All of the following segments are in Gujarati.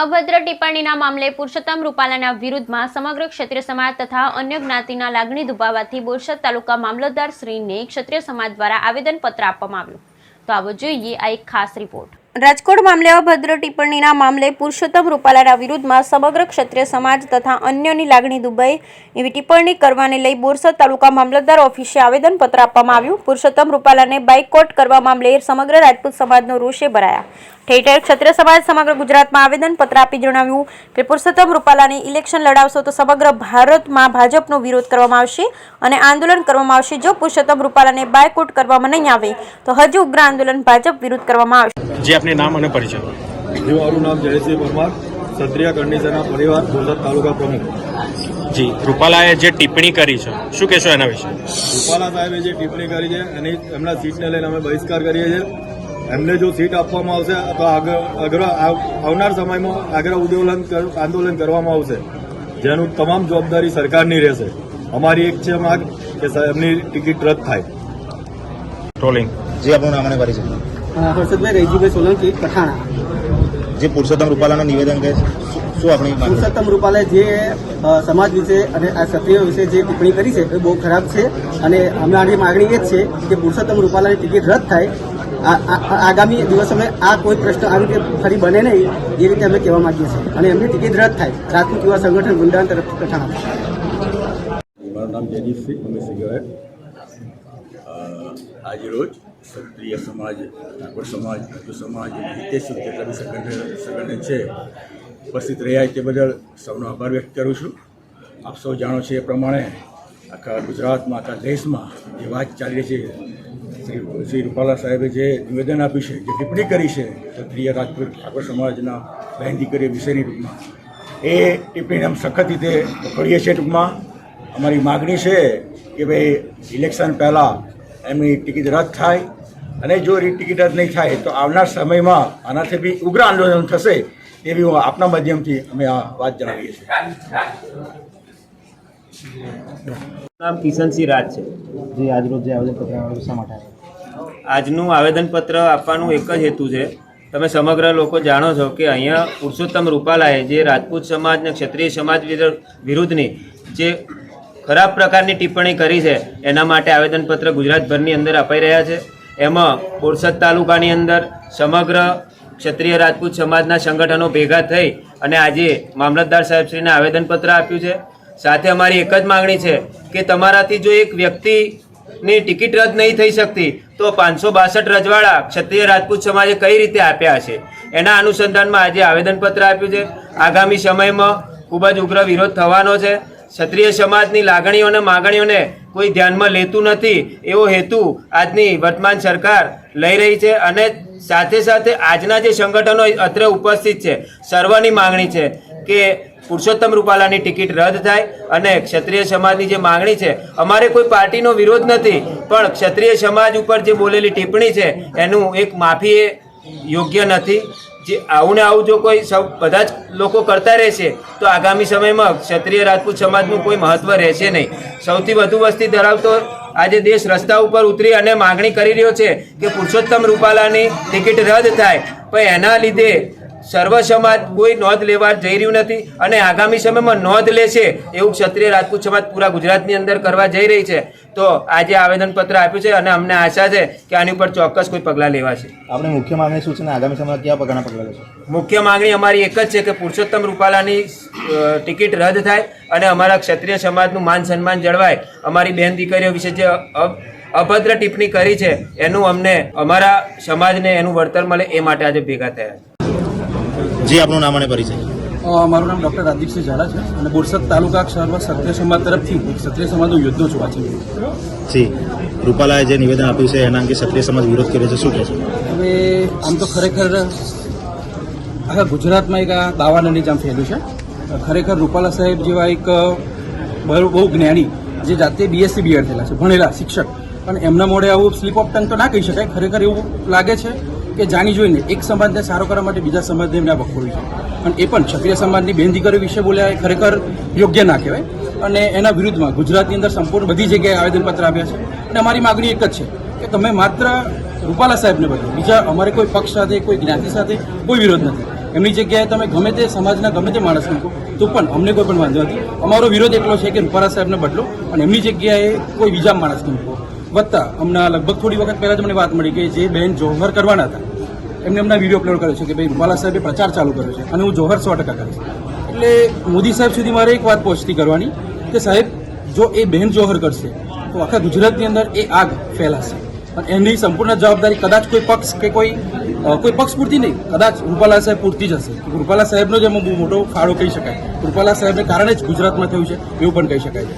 અભદ્ર ટિપ્પણીના મામલે પુરુષોત્તમ રૂપાલાના વિરુદ્ધમાં સમગ્ર ક્ષત્રિય સમાજ તથા અન્ય જ્ઞાતિના લાગણી દુભાવવાથી બોરસદ તાલુકા મામલતદાર શ્રીને ક્ષત્રિય સમાજ દ્વારા આવેદનપત્ર આપવામાં આવ્યું. તો આવો જોઈએ આ એક ખાસ રિપોર્ટ. રાજકોટ મામલે અભદ્ર ટિપ્પણીના મામલે પુરુષોત્તમ રૂપાલાના વિરુદ્ધમાં સમગ્ર ક્ષત્રિય સમાજ તથા અન્યની લાગણી દુબઈ એવી ટિપ્પણી કરવાને લઈ બોરસદ તાલુકા મામલતદાર ઓફિસે આવેદનપત્ર આપવામાં આવ્યું. પુરુષોત્તમ રૂપાલાને બાઇકોટ કરવા મામલે સમગ્ર રાજપૂત સમાજનો રોષે ભરાયા. ઠેર ક્ષત્રિય સમાજ સમગ્ર ગુજરાતમાં આવેદનપત્ર આપી જણાવ્યું કે પુરુષોત્તમ રૂપાલાને ઇલેક્શન લડાવશો તો સમગ્ર ભારતમાં ભાજપનો વિરોધ કરવામાં આવશે અને આંદોલન કરવામાં આવશે. જો પુરુષોત્તમ રૂપાલાને બાયકોટ કરવામાં નહીં આવે તો હજુ ઉગ્ર આંદોલન ભાજપ વિરુદ્ધ કરવામાં આવશે. આપને નામ અને પરિચય. જે મારું નામ જયસિંહ પરમાર ક્ષત્રિય કંડીસરના પરિવાર ગુજરાત તાલુકા પ્રમુખ. જી રૂપાલાએ જે ટિપ્પણી કરી છે શું કહેશો એના વિશે? રૂપાલા સાહેબે જે ટિપ્પણી કરી છે એની એમના સીટને લઈને અમે બહિષ્કાર કરીએ છીએ. એમને જો સીટ આપવામાં આવશે તો આગળ આવનાર સમયમાં આગ્રહ આંદોલન આંદોલન કરવામાં આવશે જેનું તમામ જવાબદારી સરકારની રહેશે. અમારી એક છે માંગ કે એમની ટિકિટ રદ થાય. ટ્રોલિંગ જે આપણું નામ અને પરિચય. હર્ષદભાઈ રૈજીભાઈ સોલંકી પઠાણા. જે પુરુષોત્તમ રૂપાલાનું નિવેદન કહે શું- શું આપણી પુરુષોત્તમ રૂપાલે જે સમાજ વિશે અને આ ક્ષત્રિય વિશે જે ટિપ્પણી કરી છે એ બહુ ખરાબ છે. અને અમારી માગણી એ જ છે કે પુરુષોત્તમ રૂપાલાની ટિકિટ રદ થાય. આગામી દિવસોમાં આ કોઈ પ્રશ્ન આવી રીતે ફરી બને નહીં એ રીતે અમે કહેવા માંગીએ છીએ. અને એમની ટિકિટ રદ થાય. રાજપૂત યુવા સંગઠન ગુંડાન તરફથી પઠાણા. મારું નામ જયદીપસિંહ અમે ગોયલ આજ રોજ ક્ષત્રિય સમાજ ઠાકોર સમાજ, હિન્દુ સમાજ, હિતેશુ જેટલા બી સંગઠન સંગઠન છે. ઉપસ્થિત રહ્યા તે બદલ સૌનો આભાર વ્યક્ત કરું છું. આપ સૌ જાણો છો એ પ્રમાણે આખા ગુજરાતમાં આખા દેશમાં જે વાત ચાલી રહી છે, શ્રી શ્રી રૂપાલા સાહેબે જે નિવેદન આપ્યું છે, જે ટિપ્પણી કરી છે, ક્ષત્રિય રાજપૂત ઠાકોર સમાજના બહેન દીકરી વિષયની ટૂંકમાં, એ ટિપ્પણીને આમ સખત રીતે પકડીએ છીએ ટૂંકમાં. અમારી માગણી છે કે ભાઈ ઇલેક્શન પહેલાં એમની ટિકિટ રદ થાય અને જો એ ટિકિટ રદ નહીં થાય તો આવનાર સમયમાં આનાથી બી ઉગ્ર આંદોલન થશે એવી હું આપના માધ્યમથી અમે આ વાત જણાવીએ છીએ. નામ કિશનસિંહ રાજ છે. જે આજરોજ જે આવેદનપત્ર શા માટે? આજનું આવેદનપત્ર આપવાનું એક જ હેતુ છે. તમે સમગ્ર લોકો જાણો છો કે અહીંયા પુરુષોત્તમ રૂપાલાએ જે રાજપૂત સમાજ અને ક્ષત્રિય સમાજ વિરુ- વિરુદ્ધની જે ખરાબ પ્રકારની ટિપ્પણી કરી છે એના માટે આવેદનપત્ર ગુજરાતભરની અંદર અપાઈ રહ્યા છે. એમાં બોરસદ તાલુકાની અંદર સમગ્ર ક્ષત્રિય રાજપૂત સમાજના સંગઠનો ભેગા થઈ અને આજે મામલતદાર સાહેબશ્રીને આવેદનપત્ર આપ્યું છે. સાથે અમારી એક જ માગણી છે કે તમારાથી જો એક વ્યક્તિની ટિકિટ રદ નહીં થઈ શકતી, તો પાંચસો બાસઠ રજવાડા ક્ષત્રિય રાજપૂત સમાજે કઈ રીતે આપ્યા છે એના અનુસંધાનમાં આજે આવેદનપત્ર આપ્યું છે. આગામી સમયમાં ખૂબ જ ઉગ્ર વિરોધ થવાનો છે. ક્ષત્રિય સમાજની લાગણીઓને માગણીઓને કોઈ ધ્યાનમાં લેતું નથી. એવો હેતુ આજની વર્તમાન સરકાર લઈ રહી છે અને સાથે સાથે આજના જે સંગઠનો અત્રે ઉપસ્થિત છે, સર્વની માંગણી છે કે પુરુષોત્તમ રૂપાલાની ટિકિટ રદ થાય અને ક્ષત્રિય સમાજની જે માંગણી છે, અમારે કોઈ પાર્ટીનો વિરોધ નથી, પણ ક્ષત્રિય સમાજ ઉપર જે બોલેલી ટિપ્પણી છે, એનું એક માફી યોગ્ય નથી. જે આવું ને આવું જો કોઈ સૌ બધા જ લોકો કરતા રહેશે, તો આગામી સમયમાં ક્ષત્રિય રાજપૂત સમાજનું કોઈ મહત્વ રહેશે નહીં. સૌથી વધુ વસ્તી ધરાવતો આજે દેશ રસ્તા ઉપર ઉતરી અને માગણી કરી રહ્યો છે કે પુરુષોત્તમ રૂપાલાની ટિકિટ રદ થાય. પણ એના લીધે સર્વ સમાજ કોઈ નોંધ લેવા જઈ રહ્યું નથી અને આગામી સમયમાં નોંધ લેશે એવું ક્ષત્રિય રાજપૂત સમાજ પૂરા ગુજરાતની અંદર કરવા જઈ રહી છે. તો આજે આવેદનપત્ર આપ્યું છે અને અમને આશા છે કે આની ઉપર ચોક્કસ કોઈ પગલાં લેવાશે. આપણે મુખ્ય માંગણી શું છે આગામી સમયમાં કયા પગલાં પગલાં લેશે? મુખ્ય માંગણી અમારી એક જ છે કે પુરુષોત્તમ રૂપાલાની ટિકિટ રદ થાય અને અમારા ક્ષત્રિય સમાજનું માન સન્માન જળવાય. અમારી બહેન દીકરીઓ વિશે જે અભદ્ર ટિપ્પણી કરી છે એનું અમને અમારા સમાજને એનું વળતર મળે એ માટે આજે ભેગા થયા છે. જે આપણું નામ અને પરિચય. મારું નામ ડૉક્ટર રાજદીપસિંહ ઝાલા છે અને બોરસદ તાલુકા શહેરમાં ક્ષત્રિય સમાજ તરફથી એક ક્ષત્રિય સમાજનો યોદ્ધો છું. આજે જી રૂપાલાએ જે નિવેદન આપ્યું છે એના અંગે ક્ષત્રિય સમાજ વિરોધ કર્યો છે શું કહેશો હવે આમ તો ખરેખર આખા ગુજરાતમાં એક આ દાવાના જામ થયેલું છે. ખરેખર રૂપાલા સાહેબ જેવા એક બહુ બહુ જ્ઞાની જે જાતે બીએસસી બીએડ થયેલા છે ભણેલા શિક્ષક. અને એમના મોડે આવું સ્લીપ ઓફ ટંગ તો ના કહી શકાય ખરેખર એવું લાગે છે કે જાણી જોઈને એક સમાજને સારો કરવા માટે બીજા સમાજને એમને આ વખોડ્યું છે. અને એ પણ ક્ષત્રિય સમાજની બેન દીકરીઓ વિશે બોલ્યા એ ખરેખર યોગ્ય ના કહેવાય. અને એના વિરુદ્ધમાં ગુજરાતની અંદર સંપૂર્ણ બધી જગ્યાએ આવેદનપત્ર આપ્યા છે. અને અમારી માગણી એક જ છે કે તમે માત્ર રૂપાલા સાહેબને બદલો. બીજા અમારે કોઈ પક્ષ સાથે, કોઈ જ્ઞાતિ સાથે કોઈ વિરોધ નથી. એમની જગ્યાએ તમે ગમે તે સમાજના, ગમે તે માણસ મૂકો, તો પણ અમને કોઈ પણ વાંધો નથી. અમારો વિરોધ એટલો છે કે રૂપાલા સાહેબને બદલો અને એમની જગ્યાએ કોઈ બીજા માણસને મૂકો. વત્તા હમણાં લગભગ થોડી વખત પહેલાં જ મને વાત મળી કે જે બેન જોહર કરવાના હતા એમને એમના વીડિયો અપલોડ કર્યો છે કે ભાઈ રૂપાલા સાહેબે પ્રચાર ચાલુ કર્યો છે અને હું જોહર સો ટકા કરીશ. એટલે મોદી સાહેબ સુધી મારે એક વાત પહોંચતી કરવાની કે સાહેબ, જો એ બહેન જોહર કરશે, તો આખા ગુજરાતની અંદર એ આગ ફેલાશે. અને એની સંપૂર્ણ જવાબદારી કદાચ કોઈ પક્ષ કે કોઈ કોઈ પક્ષ પૂરતી નહીં, કદાચ રૂપાલા સાહેબ પૂરતી જ હશે. રૂપાલા સાહેબનો જ એમાં બહુ મોટો ફાળો કહી શકાય. રૂપાલા સાહેબને કારણે જ ગુજરાતમાં થયું છે, એવું પણ કહી શકાય.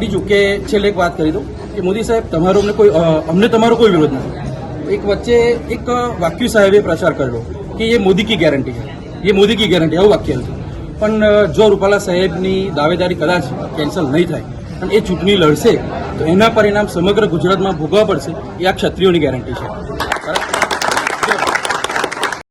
બીજું કે છેલ્લે એક વાત કરી દઉં કે મોદી સાહેબ, તમારો અમને કોઈ અમને તમારો કોઈ વિરોધ નથી. એક વચ્ચે એક વાક્ય સાહેબે પ્રચાર કરેલો કે એ મોદી કી ગેરંટી છે. એ મોદી કી ગેરંટી આવું વાક્ય હતું. પણ જો રૂપાલા સાહેબની દાવેદારી કદાચ કેન્સલ નહીં થાય અને એ ચૂંટણી લડશે, તો એના પરિણામ સમગ્ર ગુજરાતમાં ભોગવવા પડશે, એ આ ક્ષત્રિયોની ગેરંટી છે.